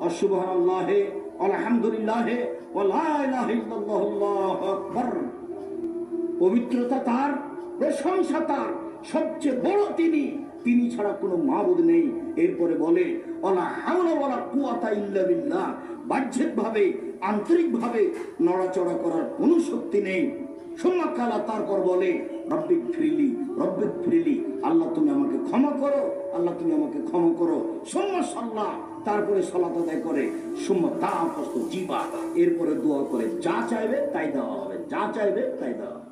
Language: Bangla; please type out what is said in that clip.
অসুবহান আকবার। পবিত্রতা তার, প্রশংসা তার, সবচেয়ে বড় তিনি। তিনি ছাড়া কোনো নেই। এরপরে বলে অলা হাওলা ওয়ালা কুওয়াতা ইল্লা বিল্লাহ। বাহ্যিক ভাবে আন্তরিক ভাবে নড়াচড়া করার কোনো শক্তি নেই। সোম্মাকালা তারপর বলে রব্বিক ফ্রিলি রব্বিক ফ্রিলি আল্লাহ তুমি ক্ষমা করো। আল্লাহ, তুমি আমাকে ক্ষমা করো। সোম্মা সাল্লাহ। তারপরে সলাত আদায় করে, সোম্মা তা জিবা এরপরে দোয়া করে, যা চাইবে তাই দেওয়া হবে। যা চাইবে তাই দেওয়া হবে।